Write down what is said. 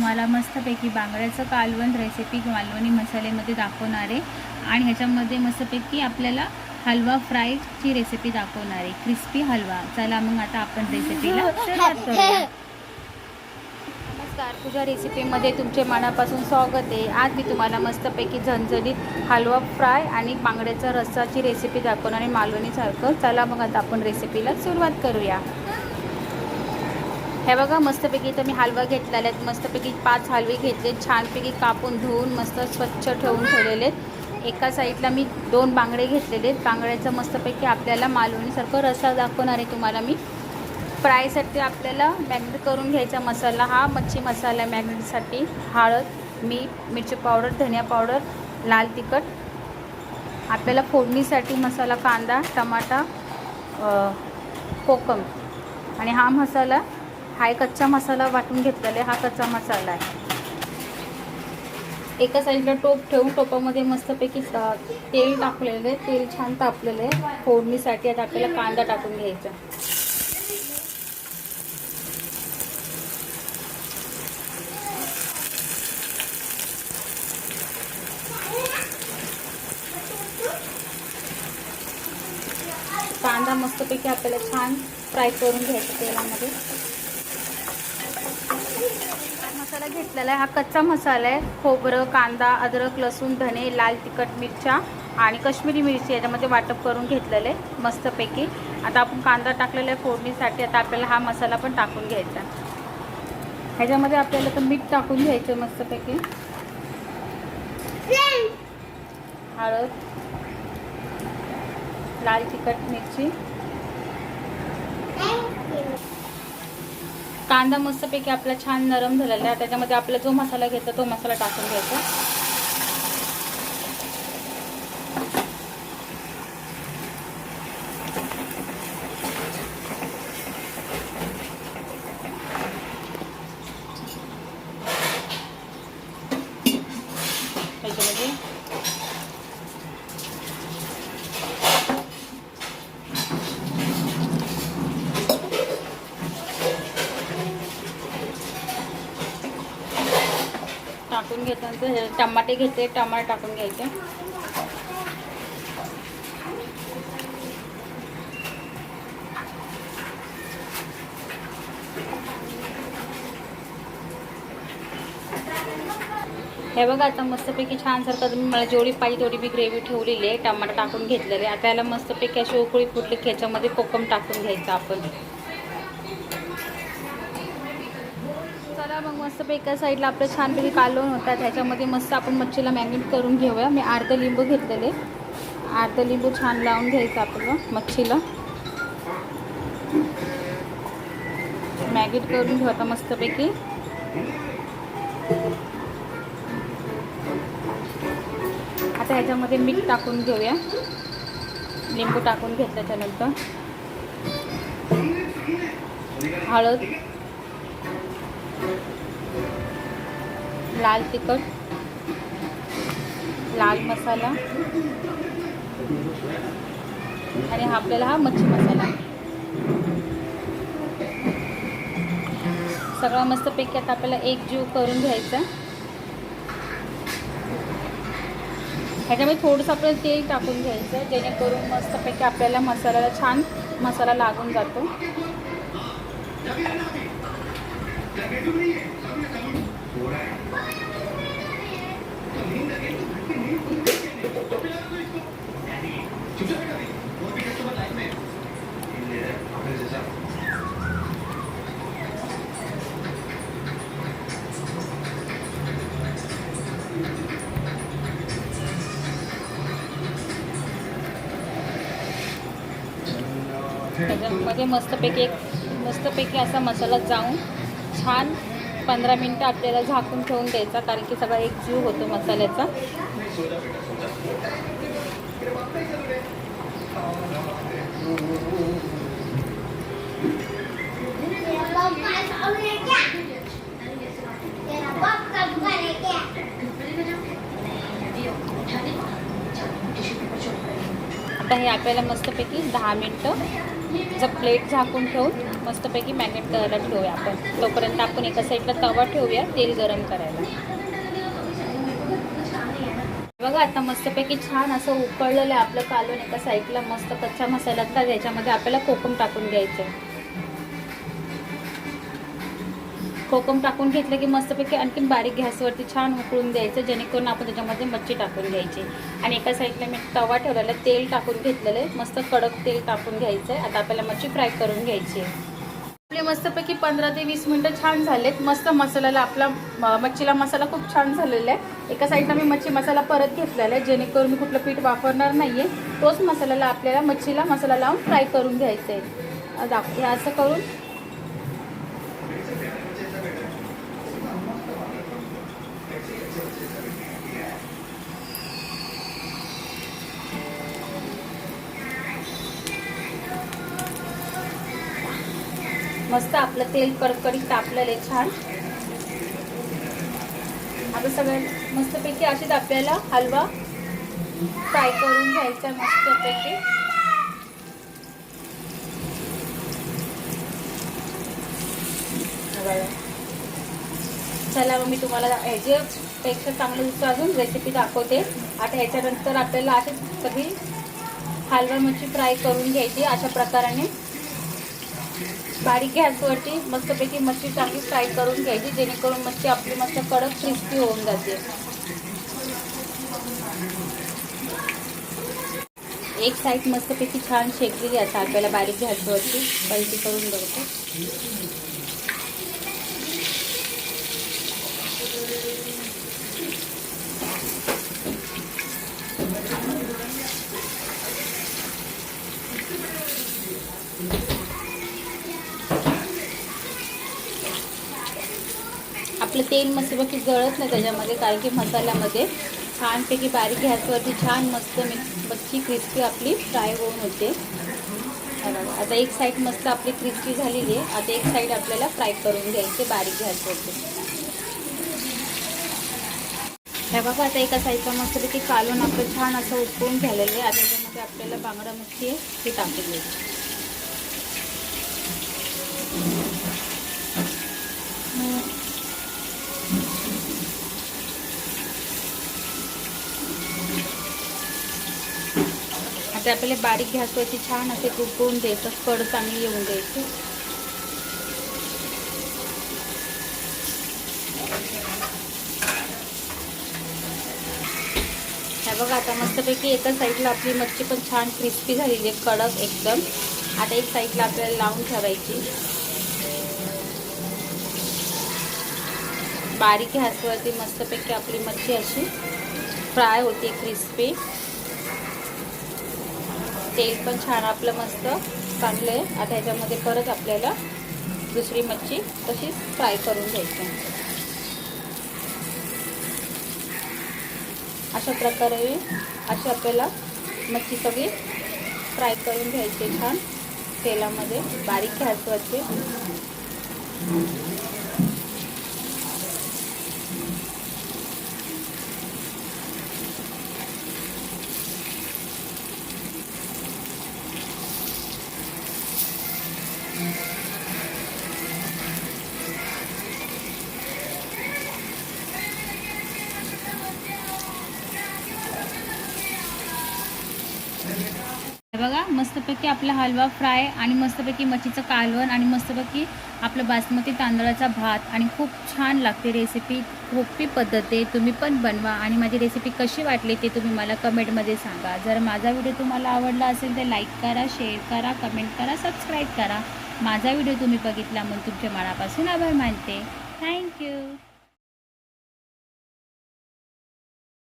तुम्हाला मस्तपैकी बांगड्याचं कालवण रेसिपी मालवणी मसालेमध्ये दाखवणार आहे. आणि ह्याच्यामध्ये मस्तपैकी आपल्याला हलवा फ्रायची रेसिपी दाखवणार आहे. क्रिस्पी हलवा. चला मग आता आपण रेसिपीला सुरुवात करूया. नमस्कार. तुझ्या रेसिपीमध्ये तुमचे मनापासून स्वागत आहे. आज मी तुम्हाला मस्तपैकी झणझणीत हलवा फ्राय आणि बांगड्याचा रस्साची रेसिपी दाखवणार आहे. मालवणीसारखं. चला मग आता आपण रेसिपीला सुरुवात करूया. हे बघा मस्तपैकी इथं मी हलवा घेतलेला आहेत. मस्तपैकी पाच हलवे घेतले छानपैकी कापून धुवून मस्त स्वच्छ ठेवून ठेवलेले आहेत. एका साईडला मी दोन बांगडे घेतलेले आहेत. बांगड्याचं मस्तपैकी आपल्याला मालवणीसारखं रस्सा दाखवणार आहे तुम्हाला मी. फ्रायसाठी आपल्याला मॅग्नेट करून घ्यायचा मसाला हा मच्छी मसाला मॅग्नेटसाठी. हळद मीठ मिरची पावडर धनिया पावडर लाल तिखट. आपल्याला फोडणीसाठी मसाला कांदा टमाटा कोकम. आणि हा मसाला हा एक कच्चा मसाला वाटून घेतलेला हा कच्चा मसाला आहे. एका साईडला टोप ठेवून टोपामध्ये मस्तपैकी तेल टाकलेलं आहे तेल छान तापलेलं आहे. फोडणीसाठी आता आपल्याला कांदा टाकून घ्यायचा. कांदा मस्तपैकी आपल्याला छान फ्राय करून घ्यायचा तेलामध्ये मसाला घेतलेला आहे. हा कच्चा मसाला आहे. खोबरं कांदा अद्रक लसूण धने लाल तिखट मिरच्या आणि कश्मीरी मिरची याच्यामध्ये वाटप करून घेतलेलं आहे मस्तपैकी. आता आपण कांदा टाकलेला आहे फोडणीसाठी. आता आपल्याला हा मसाला पण टाकून घ्यायचा ह्याच्यामध्ये आपल्याला तर मीठ टाकून घ्यायचं मस्तपैकी. हळद लाल तिखट मिरची कांदा मस्तपैकी आपला छान नरम झालेला आहे. त्याच्यामध्ये आपला जो मसाला घ्यायचा तो मसाला टाकून घ्यायचा त्याच्यामध्ये टाकून घेतल्यानंतर टमाटे घेते टमाटे टाकून घ्यायचे. हे बघा आता मस्तपैकी छान सारखं तुम्ही मला जेवढी पाहिजे तेवढी मी ग्रेव्ही ठेवलेली आहे टमाटा टाकून घेतलेले आता याला मस्तपैकी अशी उकळी फुटली की ह्याच्यामध्ये कोकम टाकून घ्यायचं आपण. मग मस्त एका साईडला आपलं छानपैकी कालवण होतात ह्याच्यामध्ये मस्त आपण मच्छीला मॅग्नेट करून घेऊया. मी अर्धं लिंबू घेतलेले. अर्धं लिंबू छान लावून घ्यायचं आपलं मच्छीला. मॅगेट करून घेऊ आता मस्तपैकी आता ह्याच्यामध्ये मीठ टाकून घेऊया. लिंबू टाकून घेतल्याच्यानंतर हळद. लाल तिखट लाल मसाला आणि हा आपल्याला हा मच्छी मसाला. सगळं मस्तपैकी आता आपल्याला एक जीव करून घ्यायचा. ह्याच्यामध्ये थोडंसं आपल्याला तेल टाकून घ्यायचं जेणेकरून मस्तपैकी आपल्याला मसाल्याला छान मसाला लागून जातो. त्याच्यामध्ये मस्तपैकी एक मस्तपैकी असा मसाला जाऊन छान पंधरा मिनटं आपल्याला झाकून ठेवून द्यायचा कारण की सगळा एक जीव होतो मसाल्याचा. आता हे आपल्याला मस्तपैकी दहा मिनटं जर प्लेट झाकून ठेवून मस्तपैकी मॅग्नेट करायला ठेवूया आपण. तोपर्यंत आपण एका साईडला तवा ठेवूया तेल गरम करायला. बघा आता मस्तपैकी छान असं उकळलेलं आहे आपलं कालून एका साईडला मस्त कच्चा मसाला तर याच्यामध्ये आपल्याला कोकम टाकून घ्यायचं आहे कोकम टाकून घेतलं की मस्तपैकी आणखीन बारीक गॅसवरती छान उकळून द्यायचं जेणेकरून आपण त्याच्यामध्ये मच्छी टाकून घ्यायची. आणि एका साईडला मी तवा ठेवलेला आहे, तेल टाकून घेतलेलं आहे. मस्त कडक तेल टाकून घ्यायचं आहे आता आपल्याला मच्छी फ्राय करून घ्यायची आहे. आपले मस्तपैकी पंधरा ते वीस मिनटं छान झालेत. मस्त मसाल्याला आपला म- मच्छीला मसाला खूप छान झालेला आहे. एका साईडला मी मच्छी मसाला परत घेतलेला आहे जेणेकरून मी कुठलं पीठ वापरणार नाही आहे तोच मसाल्याला आपल्याला मच्छीला मसाला लावून फ्राय करून घ्यायचं आहे दाख हे असं करून मस्त आपलं तेल कडकडीत तापलेलं आहे छान. आता सगळ्यात मस्तपैकी अशीच आपल्याला हलवा फ्राय करून घ्यायचा मस्तपैकी. चला मग मी तुम्हाला ह्याच्यापेक्षा चांगलं दुसरं अजून रेसिपी दाखवते. आता ह्याच्यानंतर आपल्याला अशीच सगळी हलवा मच्छी फ्राय करून घ्यायची अशा प्रकाराने. बारीक गॅसवरती मस्तपैकी मच्छी चांगली फ्राय करून घ्यायची जेणेकरून मच्छी आपली मस्त कडक क्रिस्पी होऊन जाते. एक साईड मस्तपैकी छान शेकलेली असते आपल्याला बारीक गॅसवरती पलटी करून बघतो आपलं तेल मस्तपैकी जळत नाही त्याच्यामध्ये कारण की मसाल्यामध्ये छानपैकी बारीक गॅसवरती छान मस्त मिक्स मच्छी क्रिस्पी आपली फ्राय होऊन होते. आता एक साईड मस्त आपली क्रिस्पी झालेली आहे. आता एक साईड आपल्याला फ्राय करून घ्यायचे बारीक गॅसवरती. हे बघा आता एका साईडला मस्तपैकी कालून आपलं छान असं उकळून झालेलं आहे. आता त्याच्यामध्ये आपल्याला बांगडा मच्छी आहे ती टाकून आता आपल्याला बारीक गॅसवरती छान असे उकळून द्यायचं कड चांगली येऊन द्यायची. हे बघा आता मस्तपैकी एका साईडला आपली मच्छी पण छान क्रिस्पी झालेली आहे कडक एकदम. आता एक साईडला आपल्याला लावून ठेवायची. बारीक गॅसवरती मस्तपैकी आपली मच्छी अशी फ्राय होते क्रिस्पी तेल पण छान आपलं मस्त चांगलं आहे आता ह्याच्यामध्ये परत आपल्याला दुसरी मच्छी तशीच फ्राय करून घ्यायची अशा प्रकारे अशी आपल्याला मच्छी सगळी फ्राय करून घ्यायची छान. तेलामध्ये बारीक गॅसवरती मस्तपैकी आपला हलवा फ्राय आणि मस्तपैकी मच्छीचं कालवण आणि मस्तपैकी आपलं बासमती तांदळाचा भात आणि खूप छान लागते रेसिपी सोपी पद्धत आहे. तुम्ही पण बनवा आणि माझी रेसिपी कशी वाटली ते तुम्ही मला कमेंटमध्ये सांगा. जर माझा व्हिडिओ तुम्हाला आवडला असेल तर लाईक करा शेअर करा कमेंट करा सबस्क्राईब करा. माझा व्हिडिओ तुम्ही बघितला म्हणून तुमच्या मनापासून आभार मानते. थँक्यू